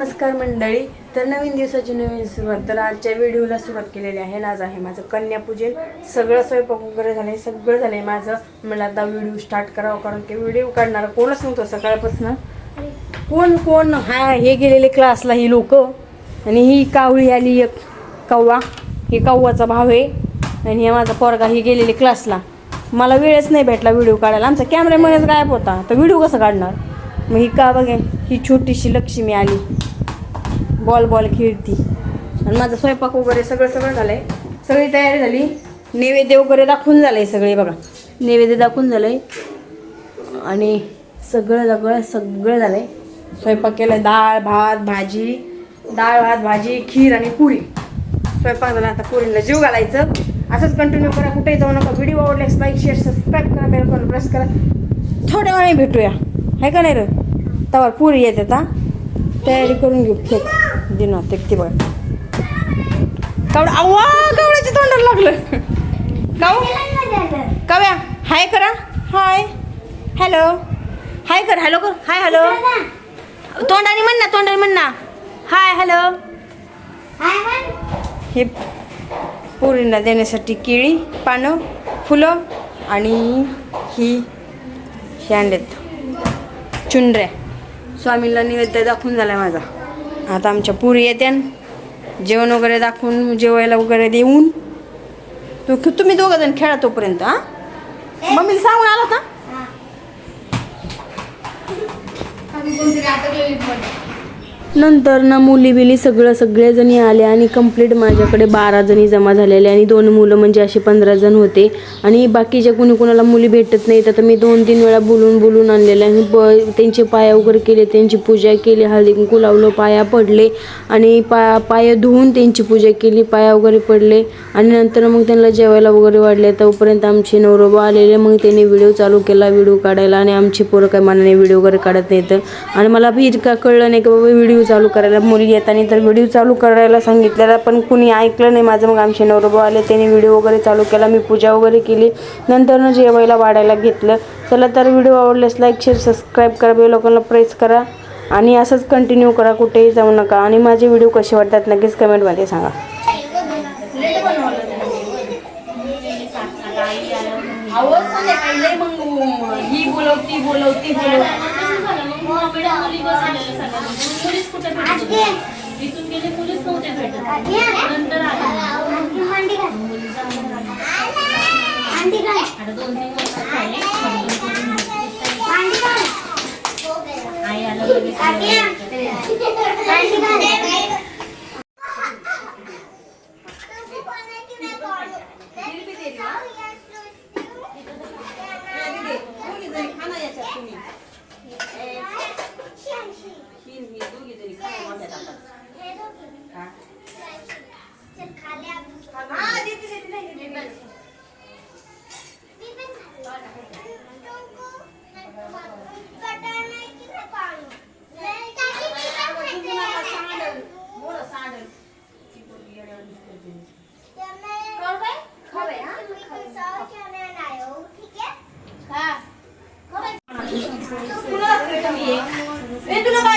नमस्कार मंडळी. तर नवीन दिवसाची नवीन सुरुवात. तर आजच्या व्हिडिओला सुरुवात केलेली आहे. आज आहे माझं कन्यापूजन सगळं स्वयंपाक वगैरे झालं. सगळं झालं. आहे माझं मला आता व्हिडिओ स्टार्ट करावं कारण की व्हिडिओ काढणार. कोणच नव्हतं सकाळपासून. कोण कोण? हा हे गेलेले क्लासला ही लोक. आणि ही कावळी आली एक कव्वा ही कव्वाचा भाव आहे. आणि हे माझा पोरगा ही गेलेले क्लासला मला वेळच नाही भेटला व्हिडिओ काढायला. आमचा कॅमेरामध्येच गायब होता. तर व्हिडिओ कसं काढणार? मग ही का बघे? ही छोटीशी लक्ष्मी आली. बॉल बॉल खेळती. आणि माझा स्वयंपाक वगैरे सगळं सगळं झालं आहे सगळी तयारी झाली. नैवेद्य वगैरे दाखवून झालं आहे सगळे बघा. नैवेद्य दाखवून झालं आहे आणि सगळं सगळं सगळं झालं आहे स्वयंपाक केला डाळ भात भाजी. डाळ भात भाजी खीर आणि पुरी. स्वयंपाक झाला. आता पुरीला जीव घालायचं. असंच कंटिन्यू करा. कुठेही जाऊ नका. व्हिडिओ आवडल्यास लाईक शेअर सबस्क्राईब करा. बेल करून प्रेस करा. थोड्या वेळाने भेटूया. आहे का नाही रे? तवर पुरी येते आता तयारी करून घेऊ. खेळ दिनात ते बघा. कावड अव्वा कावड्याच्या तोंडाला लागलं. काव काव्या हाय करा. हाय. हॅलो. हाय कर हॅलो कर. Hi hello. तोंडाने म्हण ना तोंडाने म्हण ना. Hi hello. हे पोरींना देण्यासाठी केळी पानं फुलं आणि ही हे आणलेत. चुनऱ्या. स्वामीला नैवेद्य दाखवून झाला माझा. आता आमच्या पुरी येत्या. जेवण वगैरे दाखवून जेवायला वगैरे देऊन. तू तुम्ही दोघं जण खेळा तोपर्यंत हा? मम्मीला सांगून आला का नंतर ना मुली बिली सगळं सगळेजणी आले आणि कंप्लीट माझ्याकडे बारा जणी जमा झालेले आणि दोन मुलं म्हणजे असे पंधरा जण होते. आणि बाकीच्या कुणी कुणाला मुली भेटत नाहीत. आता मी दोन तीन वेळा बोलून बोलून आणलेले आणि ब त्यांचे पाया वगैरे केले त्यांची पूजा केली हळदी कुंकू लावलं पाया पडले आणि पा पाया धुवून त्यांची पूजा केली पाया वगैरे पडले आणि नंतर मग त्यांना जेवायला वगैरे वाढले. तोपर्यंत आमचे नवरोबा आलेले मग त्यांनी व्हिडिओ चालू केला व्हिडिओ काढायला आणि आमचे पोरं काय मनाने व्हिडिओ वगैरे काढत नाहीत. आणि मला बी इतका कळलं नाही का बाबा व्हिडिओ चालू करायला मुली येताना तर व्हिडिओ चालू करायला सांगितलेला पण कुणी ऐकलं नाही. माझं मग आमचे नवरोबा आले त्याने व्हिडिओ वगैरे चालू केला मी पूजा वगैरे केली. नंतर जेवायला वाढायला घेतलं चला तर व्हिडिओ आवडल्यास लाईक शेअर सबस्क्राईब करा बे लोकांना प्रेस करा आणि असंच कंटिन्यू करा कुठेही जाऊ नका. आणि माझे व्हिडिओ कसे वाटतात नक्कीच कमेंटमध्ये सांगा. ही बोलवती बोलवती इथून गेले मुलीच नव्हते भेटत नंतर आले दोन तीन वर्ष झाले आई आलं लगेच ए तुला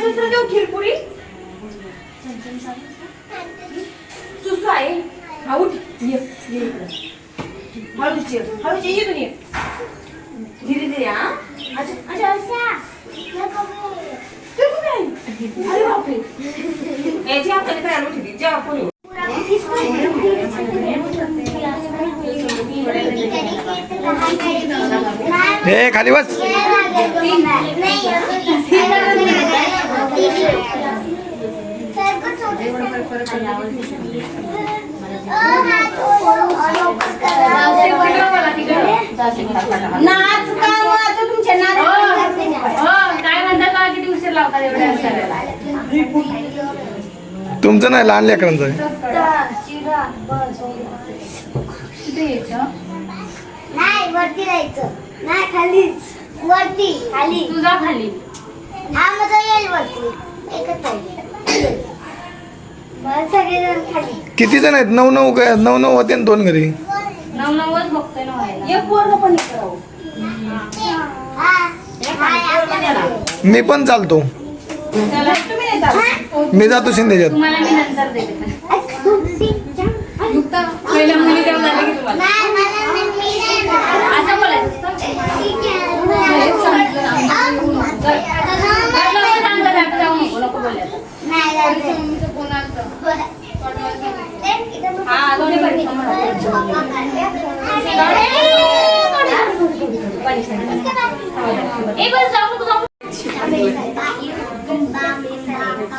दुसरं देऊ खिरपुरी सुसू आहे. हा उठ ये ये इकडं. हळूच ये हळूच ये इथून ये धीरे धीरे हा अच्छा अच्छा अच्छा तू कुठे आहे? अरे बापरे याची हाताने काय आणून ठेवली जेव्हा कोणी ए खाली बस नाच का आता तुमच्या नाच काय म्हणता का किती उशीर लावतात एवढ्या तुमचं नाही लहान लेकरांचं. नाही वरती राहायचं नाही खालीच वरती खाली. तुझा खाली. हा माझा येईल वरती. एकच किती जण आहेत? नऊ नऊ काय? नऊ नऊ होते ना दोन घरी? मी पण चालतो. मी जातो शिंदेच्यात.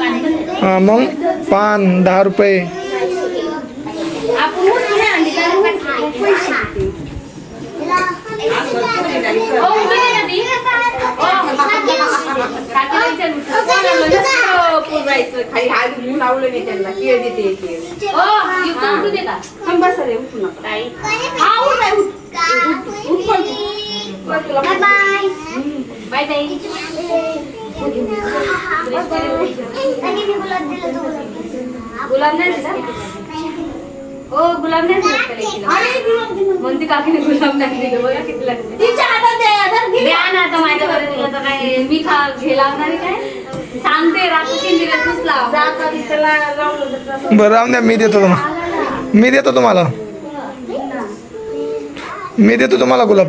हां मग पान दहा रुपये बाय बाय गुलाब नाही गुलाब नाही दिला किती लागले द्या आता माझ्या काय मी खा घे लावणार काय सांगते बरं राहून द्या मी देतो तुम्हाला मी देतो तुम्हाला. मी देतो तुम्हाला गुलाब.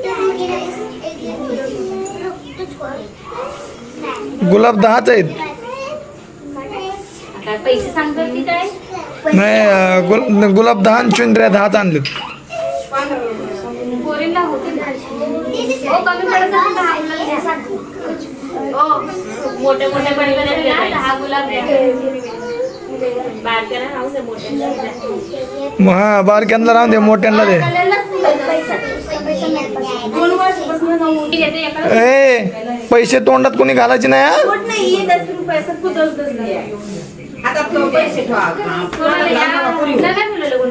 गुलाब दहाच आहेत. नाही गुल गुलाब दहा चुंद्र्या दहाच आणलेत. हा बारक्यांना राहून दे मोठ्यांना दे. ए पैसे तोंडात कोणी घालायचे ये तो पैसे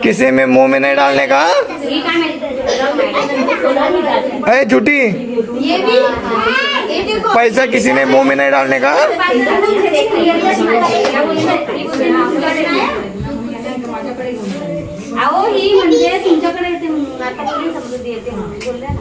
किसी में मुँह में नहीं डालने का? अरे झूठी पैसा किसी में मुँह में नहीं डालने का? आओ ही म्हणजे तुमच्याकडे येते आता तुम्ही समजून येते बोलले ना.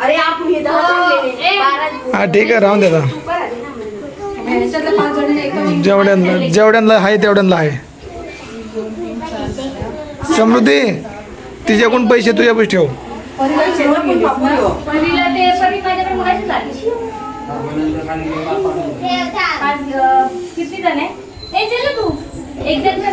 अरे आपण हे हा ठीक आहे राहून द्या जेवढ्यांना जेवढ्यांना आहे तेवढ्यांना आहे. समृद्धी तिच्याकडून पैसे तुझ्यापास ठेव. किती जण एक जण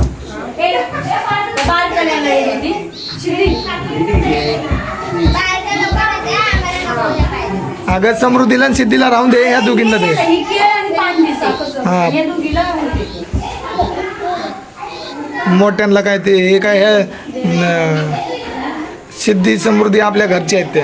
पाहिजे. अगं समृद्धीला आणि सिद्धीला राहून दे ह्या दोघींना दे ही केळ आणि पान दिसा. दोघीला होते. मोठ्यांना काय ते हे काय ह्या न- सिद्धी समृद्धी आपल्या घरची आहेत ते